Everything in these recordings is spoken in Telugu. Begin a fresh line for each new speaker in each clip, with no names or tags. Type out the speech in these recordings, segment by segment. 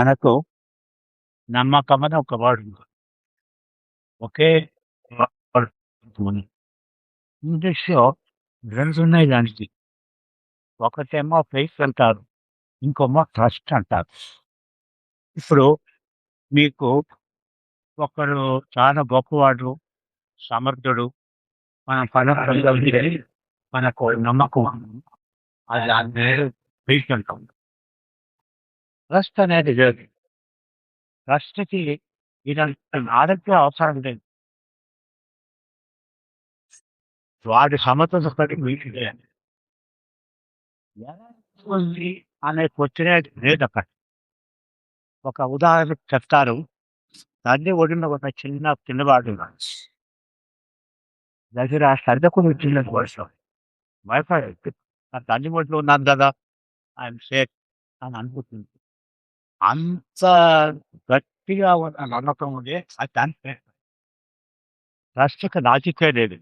మనకు నమ్మకం అని ఒక వర్డ్ ఉంది. ఒకే. ఇంగ్లీష్‌లో 2 ఉన్నాయి దానికి. ఒకటేమో ఫెయిత్ అంటారు. ఇంకోమో ట్రస్ట్ అంటారు. ఇప్పుడు మీకు ఒకడు చాలా గొప్పవాడు, సమర్థుడు. మనం పనిలో మనకు నమ్మకం. అది పేరు ఫెయిత్ అంటాం. ట్రస్ట్ అనేది లేదు. ట్రస్ట్‌కి ఇదంత నాలెడ్జ్ అవసరం లేదు. వాడి సమర్థత బట్టి మీకు లేదు ఎలా వస్తుంది అనే క్వెషనే ఒక ఉదాహరణకు చెప్తారు. తండ్రి ఒడిన ఒక చిన్న చిన్నవాడు దగ్గర సర్దుకుని చిన్న వయసులో వైఫై నా తండ్రి ఒడిలో ఉన్నాను కదా! ఐఎమ్ సేఫ్ అని అనుకుంటుంది. అంత గట్టిగా ఉన్న నమ్మకం ఉంది. అది దాని పేరు. ట్రస్ట్‌కి లేదు.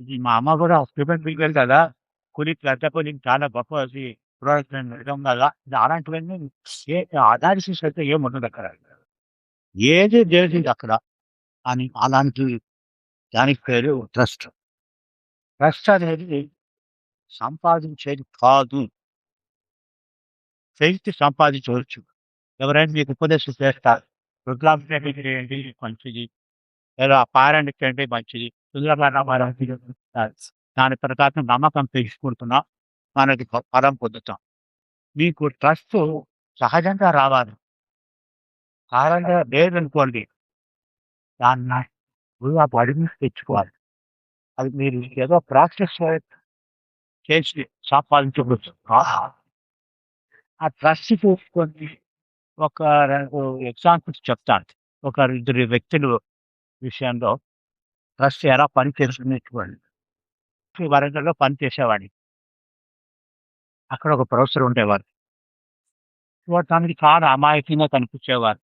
ఇది మా అమ్మ కూడా హ్యూమన్ బీయింగ్ కదా! కూలి పెద్ద కూలి చాలా గొప్ప ప్రోడక్ట్ నిజం కదా! అలాంటివన్నీ ఏ అనాలిసిస్ అయితే ఏముండదు అక్కడ ఏది లేదు అక్కడ. అని అలాంటి దానికి పేరు ట్రస్ట్. ట్రస్ట్ అనేది సంపాదించేది కాదు. ఫెయిత్ సంపాదించవచ్చు. ఎవరైనా మీకు ఉపదేశం చేస్తారు. రుద్రాభిషేకం చేయండి మంచిది. లేదా పారాయణ చేయండి మంచిది. దాని ప్రకారం నమ్మకం పెంచుకుంటున్నాం. మనకి ఫలం పొందుతాం. మీకు ట్రస్ట్ సహజంగా రావాలి. సహజంగా లేదనుకోండి. దాన్ని ఫుల్‌గా బడిని తెచ్చుకోవాలి. అది మీరు ఏదో ప్రాక్టీస్ చేసి సంపాదించవచ్చు. ఆ ట్రస్ట్ చూసుకొని ఒక ఎగ్జాంపుల్స్ చెప్తాను. ఒక ఇద్దరు వ్యక్తులు విషయంలో ట్రస్ట్ ఎలా పనిచేస్తుంది చూడండి. వరంగల్‌లో పని చేసేవాడిని. అక్కడ ఒక ప్రొఫెసర్ ఉండేవారు. చూడటానికి చాలా అమాయకంగా కనిపించేవారు.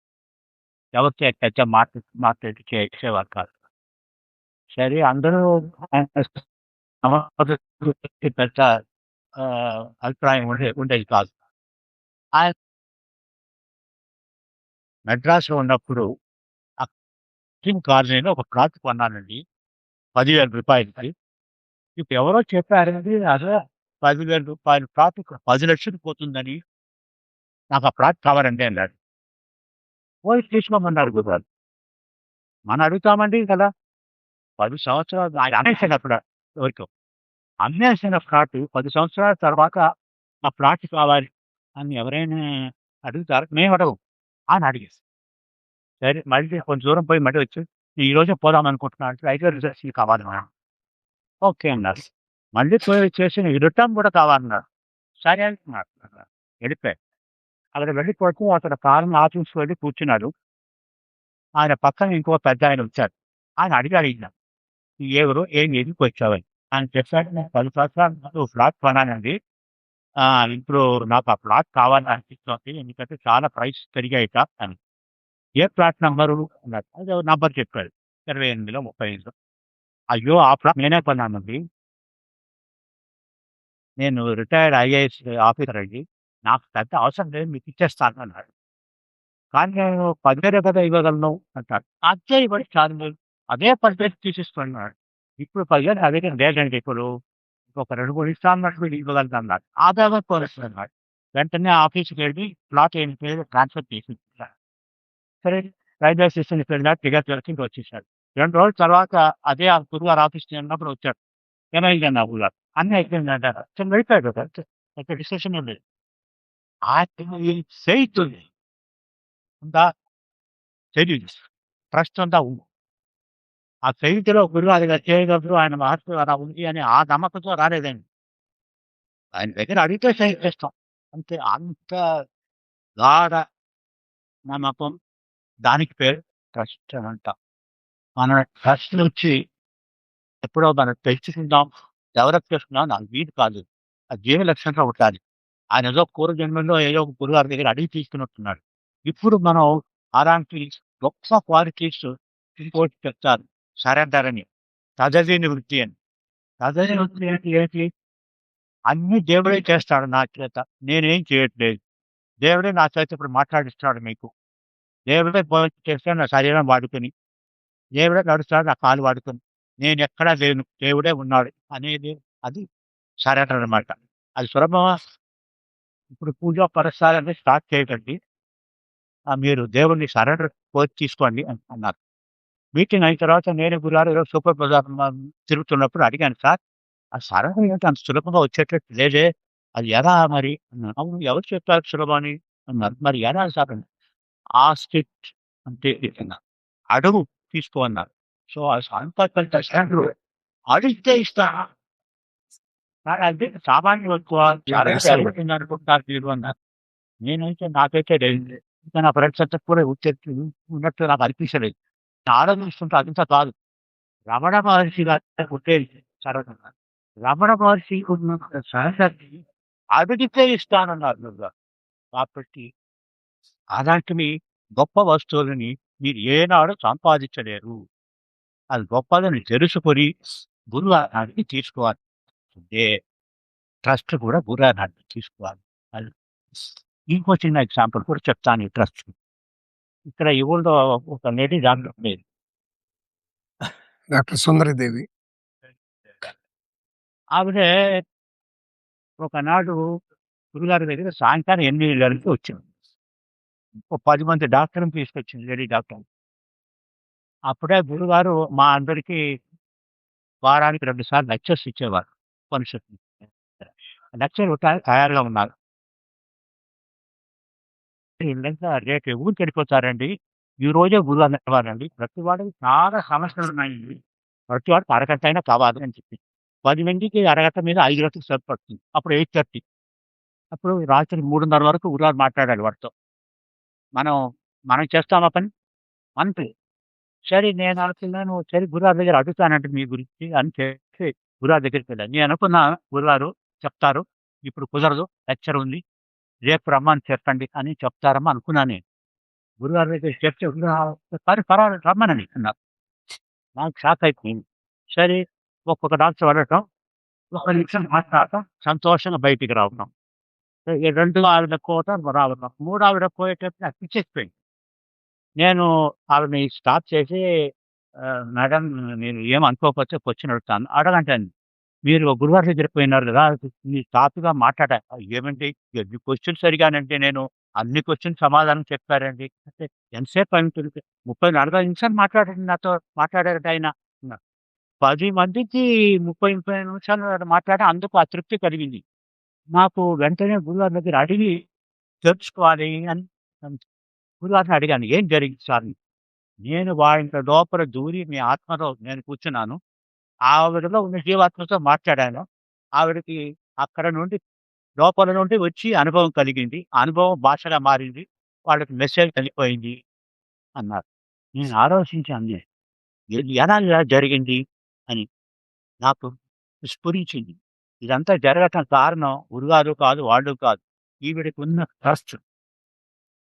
ఎవరికి పెద్ద మాట మాట్లాడి చేసేవారు కాదు. సరే అందరూ పెద్ద అభిప్రాయం ఉండే ఉండేది కాదు. ఆయన మెడ్రాస్‌లో ఉన్నప్పుడు ఆ కిమ్ నేను ఒక క్లాత్ కొన్నానండి. పదివేల రూపాయలకి ఇప్పుడు ఎవరో చెప్పారండి అదే రూ. 10,000 ప్లాట్ పది లక్షలు పోతుందని. నాకు ఆ ప్లాట్ కావాలండి అన్నాడు. పోయి తీసుకోమన్నారు గురుగారు. మనం అడుగుతామండి కదా! పది సంవత్సరాలు ఆయన అనేసాను అక్కడ ఎవరికో. అమ్మేసిన ఫ్లాట్ పది సంవత్సరాల తర్వాత ఆ ప్లాట్ కావాలి అని ఎవరైనా అడుగుతారు మేము అడగం. ఆయన అడిగేసి సరే మళ్ళీ కొంచెం దూరం పోయి మళ్ళీ వచ్చి "నేను ఈరోజే పోదాం అనుకుంటున్నాడు అంటే "అయితే రిజర్వేషన్ కావాలి ఓకే అన్నారు. మళ్ళీ పోయి వచ్చేసి "నీకు రిటర్న్ కూడా కావాలన్నారు." సరే అంటున్నారు వెళ్ళిపోయారు. అక్కడ వెళ్ళిపోవడం అతను కారణం ఆఫీస్‌కి వెళ్ళి కూర్చున్నాడు. ఆయన పక్కన ఇంకో పెద్దాయన వచ్చారు. ఆయన అడిగి ఈయన. "ఏ ఊరు? ఏం ఎందుకొచ్చావని?" ఆయన చెప్పాడు "నేను పది సంవత్సరాలు ఫ్లాట్ కొన్నానండి. ఇప్పుడు నాకు ఆ ప్లాట్ కావాలని అనిపిస్తుంది ఎందుకంటే చాలా ప్రైస్ పెరిగాయట" అని. "ఏ ప్లాట్ నంబరు?" అన్నట్టు నంబర్ చెప్పాడు. 28లో 35లో. అయ్యో! ఆ ప్లాట్ నేనే కొన్నానండి. నేను రిటైర్డ్ ఐఏఎస్ ఆఫీసర్ అండి. నాకు పెద్ద అవసరం లేదు మీకు ఇచ్చేస్తాను అన్నాడు. కానీ నేను 10,000 కదా ఇవ్వగలను అంటాడు. అదే ఇవ్వండి చాలు మీరు. అదే పదివేలు తీసేసుకున్నాడు ఇప్పుడు పదివేలు అదే లేదండి ఇప్పుడు. ఒక 2, 3 ఇన్స్టాల్మెంట్స్ మీరు ఇవ్వగలను అన్నాడు. ఆదాగా అన్నాడు వెంటనే ఆఫీస్‌కి వెళ్ళి ప్లాట్ ఈయన పేరు ట్రాన్స్‌ఫర్ చేసి సరే రైల్వే స్టేషన్‌కి వెళ్ళాడు. టికెట్ దొరికి వచ్చేసాడు. రెండు రోజుల తర్వాత అదే ఆ గురుగారు ఆఫీస్‌కి ఉన్నప్పుడు వచ్చాడు. ఏమైందని అన్నారు. అన్నీ అయిపోయింది అంటారు సరే వెళ్ళిపోయాడు కదా! పెద్ద డిస్కషన్ ఉండేది లేదు. ఆయన ఉందా? తెలియదు ట్రస్ట్ ఉందా? ఉంది. ఆ ఫెయిత్‌లో గురువారిగా ఇలా చేయగలరు. ఆయన మహత్వం అలా ఉంది అని ఆ నమ్మకంతో రాలేదండి. ఆయన దగ్గర అడిగితే సే చేస్తాం. అంతే అంత గాఢ నమ్మకం దానికి పేరు ట్రస్ట్ అని అంటాం. మన ట్రస్ట్ నుంచి ఎప్పుడో మనం తెలుసుకుందాం డెవలప్ చేసుకుందాం నాకు వీలు కాదు. అది జీవ లక్ష్యంగా ఉండాలి. ఆయన ఏదో కూర జన్మలో ఏదో ఒక గురుగారి దగ్గర అడిగి తీసుకున్నట్టున్నాడు. ఇప్పుడు మనం అలాంటి గొప్ప క్వాలిటీస్ ఇంకోటి చెప్తారు. సరెండర్ అని. తదధీన వృత్తి అని. తదధీన వృత్తి అంటే ఏంటి? అన్నీ దేవుడే చేస్తాడు నా చేత. నేనేం చేయట్లేదు. దేవుడే నా చేత ఇప్పుడు మాట్లాడిస్తున్నాడు మీకు. దేవుడే భోజనం చేస్తే నా శరీరం వాడుకొని, దేవుడే నడుస్తాడు నా కాలు వాడుకొని. నేనెక్కడా లేను. దేవుడే ఉన్నాడు అనేది అది సరెండర్ అనమాట. అది సులభమా? ఇప్పుడు పూజ పురస్కారాన్ని స్టార్ట్ చేయకండి. మీరు దేవుడిని సరెండర్ కోరి తీసుకోండి అని అన్నారు. మీటింగ్ అయిన తర్వాత నేను గురుగారు ఈరోజు సూపర్ బజార్ తిరుగుతున్నప్పుడు అడిగాను సార్. ఆ సరెండర్ ఏంటి అంత సులభంగా వచ్చేటట్టు లేదే. అది ఎలా మరి. అవును ఎవరు చెప్పారు సులభం అని అన్నారు. మరి ఎలా సార్. ఆస్క్ ఇట్ అంటే. అడుగు తీసుకో అన్నారు. సో, ఆ సంకల్పంత సరెండర్ అడిగితే ఇస్తా. అది సామాన్యులు ఎక్కువ ఎవరికిందనుకుంటున్నారు మీరు అన్నారు. నేనైతే నాకైతే నా ఫ్రెండ్స్ అంతా కూడా ఉన్నట్టు నాకు అనిపించలేదు. నేను ఆలోచిస్తుంటే కాదు. రమణ మహర్షి గారు పుట్టేది సర్వజంగా. రమణ మహర్షి ఉన్న సరెండర్‌ని అడిగితే ఇస్తానన్నారు కాబట్టి అలాంటివి గొప్ప వస్తువులని మీరు ఏనాడు సంపాదించలేరు. అది గొప్పదని తెలుసుకొని గురువుగారిని తీసుకోవాలి. అంటే ట్రస్ట్ కూడా గురువుగారిని తీసుకోవాలి. అది ఇంకో చిన్న ఎగ్జాంపుల్ కూడా చెప్తాను ఈ ట్రస్ట్ ఇక్కడ ఊళ్ళో ఒక లేడీ డాక్టర్ ఉండేది.
డాక్టర్ సుందరిదేవి.
ఆవిడే ఒకనాడు గురుగారి దగ్గర సాయంకాలం 8 గంటలకి వచ్చింది. ఓ 10 మంది డాక్టర్‌ని తీసుకొచ్చింది లేడీ డాక్టర్. అప్పుడే గురుగారు మా అందరికీ వారానికి 2 సార్లు లెక్చర్స్ ఇచ్చేవారు. ఉపనిషత్తులు. లెక్చర్ తయారుగా ఉన్నారు. రేట్ రేపు చెడిపోతారండి ఈ రోజే గురు కలవాలండి. ప్రతి వాడికి చాలా సమస్యలున్నాయండి. ప్రతి వాడికి అరగంట అయినా కావాలి అని చెప్పి. పది మందికి అరగంట మీద ఐదు గంటలకు సరిపడుతుంది. అప్పుడు 8:30 అప్పుడు రాత్రి 3:30 వరకు గురుగారు మాట్లాడాలి వాడితో. మనం, మనం చేస్తామా పని? అంతే. సరే నేను అనుకున్నాను సరే గురువారి దగ్గర అడుగుతానంటే మీ గురించి అని చెప్పి గురువారి దగ్గరికి వెళ్ళాను నేను అనుకున్నా గురువారు చెప్తారు. ఇప్పుడు కుదరదు. లెక్చర్ ఉంది. రేపు రమ్మని చెప్పండి అని చెప్తారమ్మా అనుకున్నాను నేను. గురుగారి దగ్గర చెప్తే సరే పర్వాలేదు రమ్మనని అన్నారు. నాకు షాక్ అయిపోయింది. సరే ఒక్కొక్క డాక్టర్ వెళ్ళటం ఒక నిమిషం మాట్లాడటం. సంతోషంగా బయటికి రావటం. ఈ ఆవిడ పోవటం రావటం. మూడు ఆవిడ పోయేటప్పుడు నాకు పిచ్చెక్కిపోయింది. నేను ఆవిడని స్టాప్ చేసి మేడం నేను ఏం అనుకోకపోతే క్వెషన్ అడుగుతాను. అడగంటాను మీరు గురువారం దగ్గరికి పోయినారు కదా! మీ సాఫీగా మాట్లాడా ఏమండి ఎన్ని క్వశ్చన్స్ అడిగానంటే నేను అన్ని క్వశ్చన్స్ సమాధానం చెప్పారండి. అంటే ఎంతసేపు అయింటుంది? 30, 40 నిమిషాలు మాట్లాడండి నాతో మాట్లాడారట ఆయన పది మందికి 30, 30 నిమిషాలు మాట్లాడి అందుకు అతృప్తి కలిగింది. నాకు వెంటనే గురువారి దగ్గర అడిగి తెలుసుకోవాలి అని గురువారిని అడిగాను. ఏం జరిగింది సార్ నేను వాళ్ళ లోపల దూరి మీ ఆత్మలో నేను కూర్చున్నాను. ఆవిడలో ఉన్న జీవాత్మతో మాట్లాడాను. ఆవిడకి అక్కడ నుండి లోపల నుండి వచ్చి అనుభవం కలిగింది. అనుభవం భాషగా మారింది. వాళ్ళకి మెసేజ్ కలిగిపోయింది అన్నారు. నేను ఆలోచించాను. ఇది ఎలా ఇలా జరిగింది అని. నాకు స్ఫురించింది. ఇదంతా జరగటం కారణం ఉరుగారు కాదు, వాళ్ళు కాదు. ఈవిడికి ఉన్న ట్రస్ట్.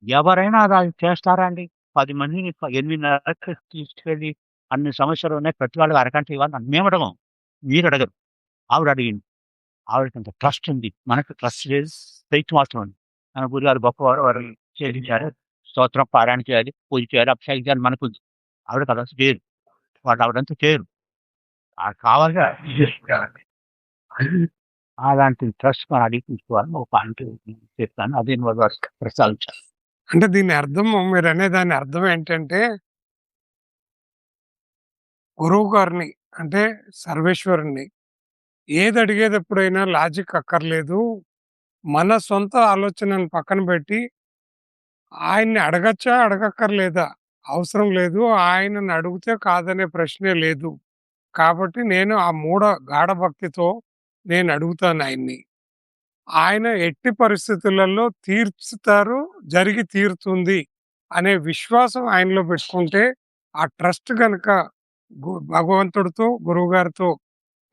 ఎవరైనా అలా చేస్తారా అండి? పది మందిని 8:30కి తీసుకెళ్ళి అన్ని సమస్యలు ఉన్నాయి. ప్రతి వాళ్ళు అరగంట ఇవ్వాలి మేము అడగం. మీరు అడగరు. ఆవిడ అడిగింది. అంత ట్రస్ట్ ఉంది. మనకు ట్రస్ట్ లేదు. ఫెయిత్ మాత్రం ఉంది. మన గురుగారు గొప్పవారు వారు చేయించారు. స్తోత్రం పారాయణ చేయాలి. పూజ చేయాలి. అభిషేకం చేయాలి మనకుంది. ఆవిడకి అదంతా చేయరు. వాళ్ళు ఆవిడంతా చేయరు. ఆ కావాలిగా చేసుకుంటారండి. అలాంటి ట్రస్ట్ మనం అడిగించుకోవాలని ఒక పాయింట్ చెప్తాను. అదే ప్రసాదించాలి
అంటే దీని అర్థం మీరు అనే దాని అర్థం ఏంటంటే గురువు గారిని అంటే సర్వేశ్వరుణ్ణి ఏది అడిగేటప్పుడైనా లాజిక్ అక్కర్లేదు. మన సొంత ఆలోచనను పక్కన పెట్టి ఆయన్ని అడగచ్చా? అడగక్కర్లేదా? అవసరం లేదు. ఆయనను అడిగితే కాదనే ప్రశ్నే లేదు. కాబట్టి నేను ఆ మూఢ గాఢ భక్తితో నేను అడుగుతాను ఆయన్ని. ఆయన ఎట్టి పరిస్థితులలో తీర్చుతారు. జరిగి తీరుతుంది అనే విశ్వాసం ఆయనలో పెట్టుకుంటే ఆ ట్రస్ట్ కనుక భగవంతుడితో, గురువుగారితో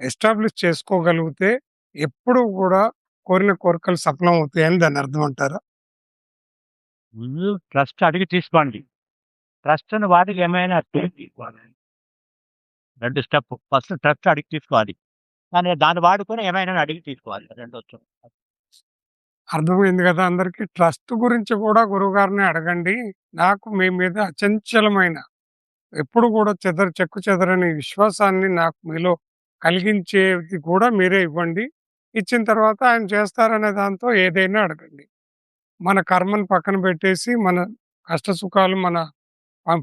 ఎస్టాబ్లిష్ చేసుకోగలిగితే ఎప్పుడూ కూడా కోరిన కోరికలు సఫలం అవుతాయని దాని అర్థం అంటారా?
ముందు ట్రస్ట్ అడిగి తీసుకోండి. ట్రస్ట్‌ని వాడికి ఏమైనా తీసుకోవాలి. 2 స్టెప్. ఫస్ట్ ట్రస్ట్ అడిగి తీసుకోవాలి. కానీ దాన్ని వాడుకొని ఏమైనా అడిగి తీసుకోవాలి. రెండోది.
అర్థమైంది గదా అందరికి. ట్రస్ట్ గురించి కూడా గురువుగారిని అడగండి. నాకు మీ మీద అచంచలమైన ఎప్పుడు కూడా చెదర చెక్కు చెదరని విశ్వాసాన్ని నాకు మీలో కలిగించేది కూడా మీరే ఇవ్వండి. ఇచ్చిన తర్వాత ఆయన చేస్తారనే దాంతో ఏదైనా అడగండి. మన కర్మను పక్కన పెట్టేసి, మన కష్ట సుఖాలు, మన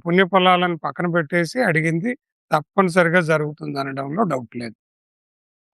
పుణ్యఫలాలను పక్కన పెట్టేసి అడిగింది తప్పనిసరిగా జరుగుతుంది అనడంలో డౌట్ లేదు.